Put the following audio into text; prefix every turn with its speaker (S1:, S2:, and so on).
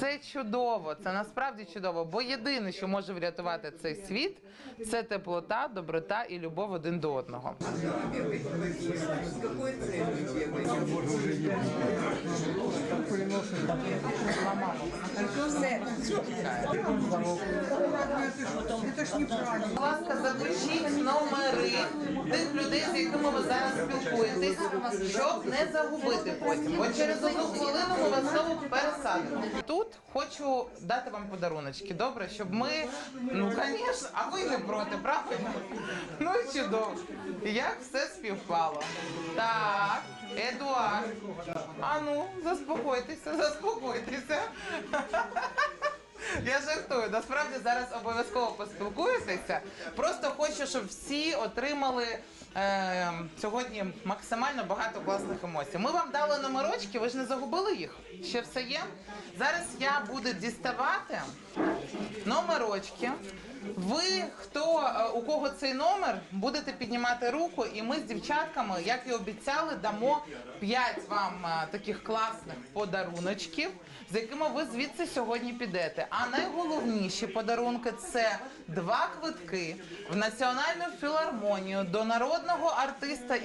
S1: Це чудово, це насправді чудово. Бо єдине, що може врятувати цей світ, це теплота, доброта і любов один до одного. Будь ласка, запишіть номери тих людей, з якими ви зараз спілкуєтесь, щоб не загубити потім. Бо через одну хвилину ми вас знову пересадимо. Хочу дати вам подаруночки. Добре, щоб ми, ну звісно, а ви не проти, правильно? Ну і чудово. Як все співпало. Так, Едуард. А ну, заспокойтеся, заспокойтеся. Я жартую. Насправді зараз обов'язково поспілкуєтеся. Просто хочу, щоб всі отримали е, сьогодні максимально багато класних емоцій. Ми вам дали номерочки, ви ж не загубили їх? Ще все є? Зараз я буду діставати номерочки. Ви, хто е, у кого цей номер, будете піднімати руку, і ми з дівчатками, як і обіцяли, дамо 5 вам е, таких класних подаруночків, з якими ви звідси сьогодні підете. А найголовніші подарунки це два квитки в національну філармонію до народного артиста